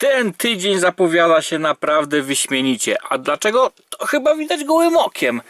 ten tydzień zapowiada się naprawdę wyśmienicie. A dlaczego? To chyba widać gołym okiem.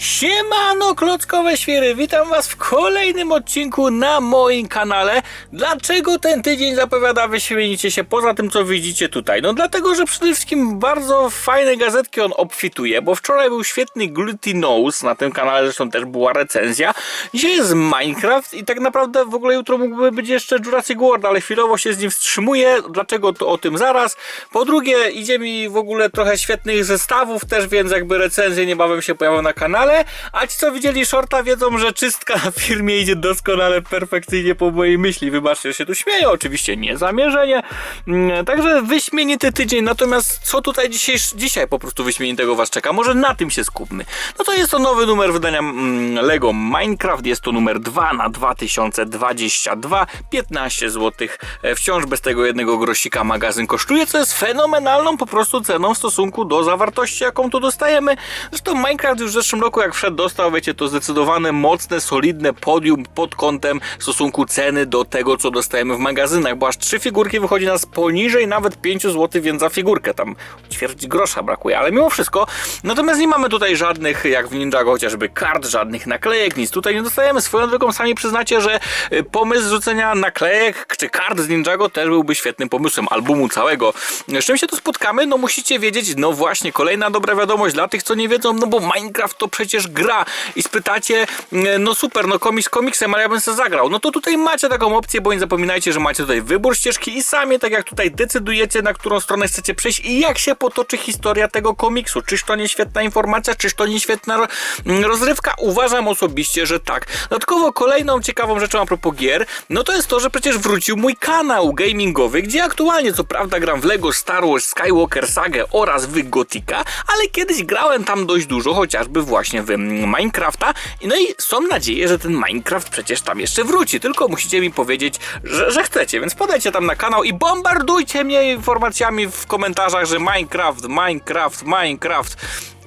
Siemano klockowe świry, witam was w kolejnym odcinku na moim kanale. Dlaczego ten tydzień zapowiada wyśmienicie się poza tym co widzicie tutaj? No dlatego, że przede wszystkim bardzo fajne gazetki on obfituje, bo wczoraj był świetny Gluty Nose, na tym kanale zresztą też była recenzja. Dzisiaj jest Minecraft i tak naprawdę w ogóle jutro mógłby być jeszcze Jurassic World, ale chwilowo się z nim wstrzymuję. Dlaczego to o tym zaraz? Po drugie idzie mi w ogóle trochę świetnych zestawów też, więc jakby recenzje niebawem się pojawią na kanale. A ci co widzieli shorta wiedzą, że czystka na firmie idzie doskonale, perfekcyjnie po mojej myśli. Wybaczcie, że się tu śmieję, oczywiście nie zamierzenie. Mm, Także wyśmienity tydzień, natomiast co tutaj dzisiaj, dzisiaj po prostu wyśmienitego was czeka? Może na tym się skupmy. No to jest to nowy numer wydania mm, Lego Minecraft, jest to numer 2 na 2022, 15 zł. Wciąż bez tego jednego grosika magazyn kosztuje, co jest fenomenalną po prostu ceną w stosunku do zawartości, jaką tu dostajemy. Zresztą Minecraft już w zeszłym roku, jak wszedł, dostał, wiecie, to zdecydowane, mocne, solidne podium pod kątem stosunku ceny do tego, co dostajemy w magazynach, bo aż trzy figurki wychodzi nas poniżej nawet 5 zł, więc za figurkę tam ćwierć grosza brakuje, ale mimo wszystko, natomiast nie mamy tutaj żadnych, jak w Ninjago chociażby kart, żadnych naklejek, nic tutaj nie dostajemy. Swoją drogą sami przyznacie, że y, pomysł rzucenia naklejek czy kart z Ninjago też byłby świetnym pomysłem, albumu całego. Z czym się tu spotkamy? No musicie wiedzieć, no właśnie, kolejna dobra wiadomość dla tych, co nie wiedzą, no bo Minecraft to przecież gra i spytacie, y, no super, no komiks komiksem, ale ja bym sobie zagrał. No to tutaj macie taką opcję, bo nie zapominajcie, że macie tutaj wybór ścieżki i sami tak jak tutaj decydujecie, na którą stronę chcecie przejść i jak się potoczy historia tego komiksu. Czyż to nie świetna informacja, czyż to nie świetna mm, rozrywka? Uważam osobiście, że tak. Dodatkowo kolejną ciekawą rzeczą a propos gier, no to jest to, że przecież wrócił mój kanał gamingowy, gdzie aktualnie co prawda gram w LEGO Star Wars Skywalker Saga oraz w Gotika, ale kiedyś grałem tam dość dużo, chociażby właśnie w mm, Minecrafta. No i są nadzieję, że ten Minecraft przecież tam jeszcze wróci, tylko musicie mi powiedzieć, że, że chcecie, więc podajcie tam na kanał i bombardujcie mnie informacjami w komentarzach, że Minecraft, Minecraft, Minecraft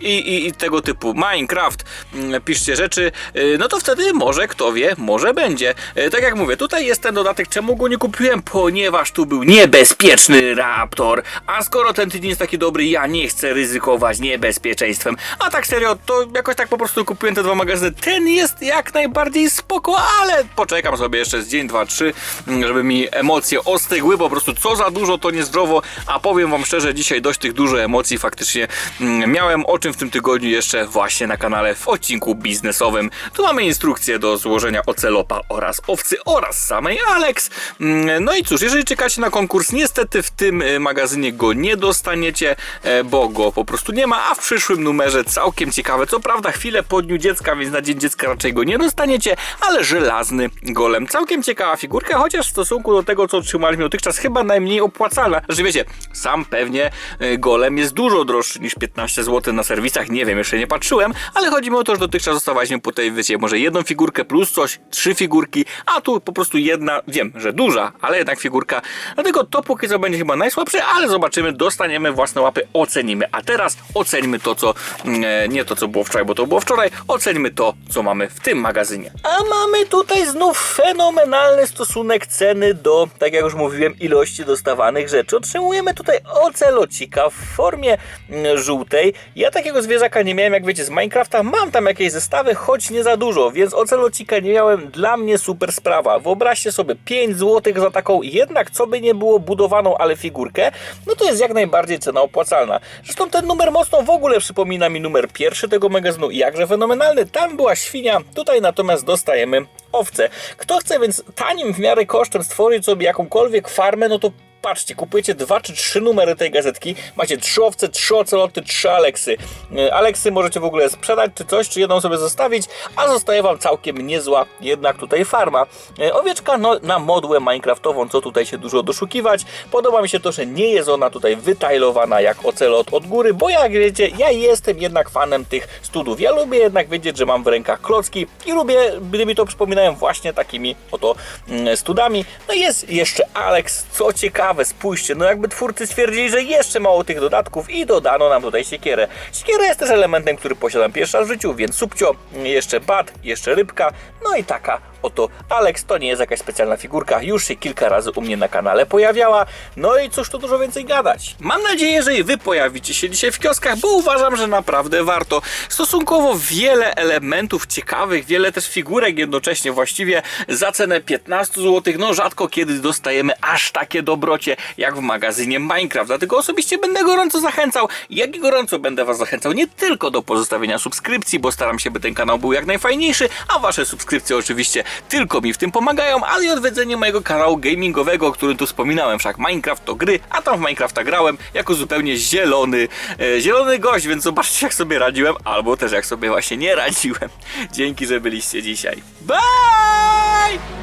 i, i, i tego typu Minecraft, mm, piszcie rzeczy, y, no to wtedy może, kto wie, może będzie. Y, Tak jak mówię, tutaj jest ten dodatek, czemu go nie kupiłem? Ponieważ tu był niebezpieczny Raptor, a skoro ten tydzień jest taki dobry, ja nie chcę ryzykować niebezpieczeństwem. A tak serio, to jakoś tak po prostu kupiłem te dwa magazyny. Ten jest jak najbardziej spoko, ale poczekam sobie jeszcze z dzień, dwa, trzy, mm, żeby mi emocje ostygły, po prostu co za dużo to niezdrowo, a powiem wam szczerze, dzisiaj dość tych dużo emocji faktycznie mm, miałem, o czym w tym tygodniu jeszcze właśnie na kanale w odcinku biznesowym. Tu mamy instrukcję do złożenia ocelopa oraz owcy oraz samej Alex. Mm, No i cóż, jeżeli czekacie na konkurs, niestety w tym y, magazynie go nie dostaniecie, e, bo go po prostu nie ma, a w przyszłym numerze całkiem ciekawe, co prawda chwilę po dniu dziecka, więc na dzień dziecka raczej go nie dostaniecie, ale żelazny golem. Całkiem ciekawa figurka, chociaż w stosunku do tego, co otrzymaliśmy dotychczas, chyba najmniej opłacalna. Że wiecie, sam pewnie y, golem jest dużo droższy niż 15 zł na serwisach, nie wiem, jeszcze nie patrzyłem, ale chodzi mi o to, że dotychczas dostawaliśmy po tej, wiecie, może jedną figurkę plus coś, trzy figurki, a tu po prostu jedna, wiem, że duża, ale jednak figurka. Dlatego to póki co będzie chyba najsłabsze, ale zobaczymy, dostaniemy własne łapy, ocenimy. A teraz oceńmy to, co, e, nie to, co było wczoraj, bo to było wczoraj, oceńmy to, co mamy w tym magazynie. A mamy tutaj znów fenomenalny stosunek ceny do, tak jak już mówiłem, ilości dostawanych rzeczy. Otrzymujemy tutaj ocelocika w formie mm, żółtej. Ja takiego zwierzaka nie miałem, jak wiecie, z Minecrafta. Mam tam jakieś zestawy, choć nie za dużo, więc ocelocika nie miałem. Dla mnie super sprawa. Wyobraźcie sobie 5 zł za taką, jednak co by nie było budowaną, ale figurkę, no to jest jak najbardziej cena opłacalna. Zresztą ten numer mocno w ogóle przypomina mi numer pierwszy tego magazynu. Jakże fenomenalny. Tam była świnia, tutaj natomiast dostajemy owce. Kto chce więc tanim w miarę kosztem stworzyć sobie jakąkolwiek farmę, no to patrzcie, kupujecie dwa czy trzy numery tej gazetki, macie trzy owce, trzy oceloty, trzy Aleksy. E, Aleksy możecie w ogóle sprzedać czy coś, czy jedną sobie zostawić, a zostaje wam całkiem niezła jednak tutaj farma. E, Owieczka no, na modłę minecraftową, co tutaj się dużo doszukiwać. Podoba mi się to, że nie jest ona tutaj wytajlowana jak ocelot od góry, bo jak wiecie, ja jestem jednak fanem tych studów. Ja lubię jednak wiedzieć, że mam w rękach klocki i lubię, gdy mi to przypominają właśnie takimi oto mm, studami. No i jest jeszcze Alex, co ciekawe, spójrzcie, no jakby twórcy stwierdzili, że jeszcze mało tych dodatków i dodano nam tutaj siekierę. Siekiera jest też elementem, który posiadam pierwszy raz w życiu, więc subcio, jeszcze bat, jeszcze rybka, no i taka oto Alex. To nie jest jakaś specjalna figurka, już się kilka razy u mnie na kanale pojawiała. No i cóż tu dużo więcej gadać. Mam nadzieję, że i wy pojawicie się dzisiaj w kioskach, bo uważam, że naprawdę warto. Stosunkowo wiele elementów ciekawych, wiele też figurek jednocześnie właściwie za cenę 15 zł. No rzadko kiedy dostajemy aż takie dobrocie jak w magazynie Minecraft. Dlatego osobiście będę gorąco zachęcał, jak i gorąco będę was zachęcał nie tylko do pozostawienia subskrypcji, bo staram się, by ten kanał był jak najfajniejszy, a wasze subskrypcje oczywiście tylko mi w tym pomagają, ale i odwiedzenie mojego kanału gamingowego, o którym tu wspominałem. Wszak Minecraft to gry, a tam w Minecrafta grałem jako zupełnie zielony, e, zielony gość, więc zobaczcie jak sobie radziłem, albo też jak sobie właśnie nie radziłem. Dzięki, że byliście dzisiaj. Bye!